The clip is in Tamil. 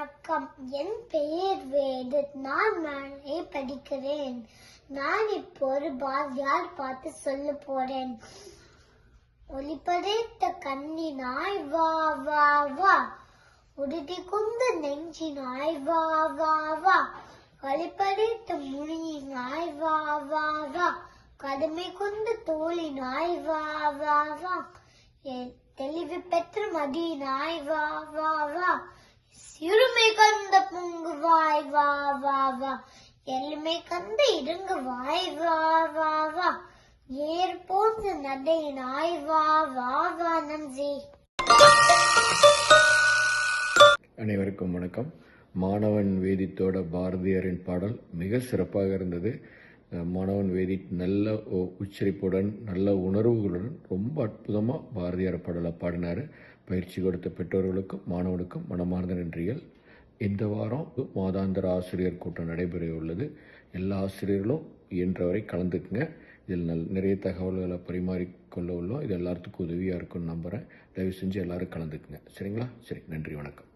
வணக்கம். என் பெயர் வேது. நான் படிக்கிறேன். நான் இப்போ ஒரு பாரதியார் பார்த்து சொல்ல போறேன். ஒளிப்படைத்த கண்ணினாய் வா வா வா. உடுதி கொண்ட நெஞ்சினாய் வா வா வா. வழிப்படைத்த முனியினாய் வா வா வா. கடுமை கொண்ட தோழினாய் வா வா வா. தெளிவு பெற்ற மதியினாய் வா வா வா. you வா வா எளிமை வாய் வா வா வா. ஏர் போன்ற நாய் வா வா வா நன்றி. அனைவருக்கும் வணக்கம். மாணவன் வேதித்தோட பாரதியாரின் பாடல் மிக சிறப்பாக இருந்தது. மாணவன் வேதி நல்ல உச்சரிப்புடன் நல்ல உணர்வுகளுடன் ரொம்ப அற்புதமாக பாரதியார் பாடலை பாடினார். பயிற்சி கொடுத்த பெற்றோர்களுக்கும் மாணவனுக்கும் மனமார்ந்த நன்றிகள். இந்த வாரம் மாதாந்திர ஆசிரியர் கூட்டம் நடைபெற உள்ளது எல்லா ஆசிரியர்களும் இயன்றவரை கலந்துக்குங்க. இதில் நல் நிறைய தகவல்களை பரிமாறிக்கொள்ள உள்ளோம். இது எல்லாத்துக்கும் உதவியாக இருக்கும்னு நம்புகிறேன் தயவு செஞ்சு எல்லோரும் கலந்துக்குங்க. சரிங்களா? சரி நன்றி வணக்கம்.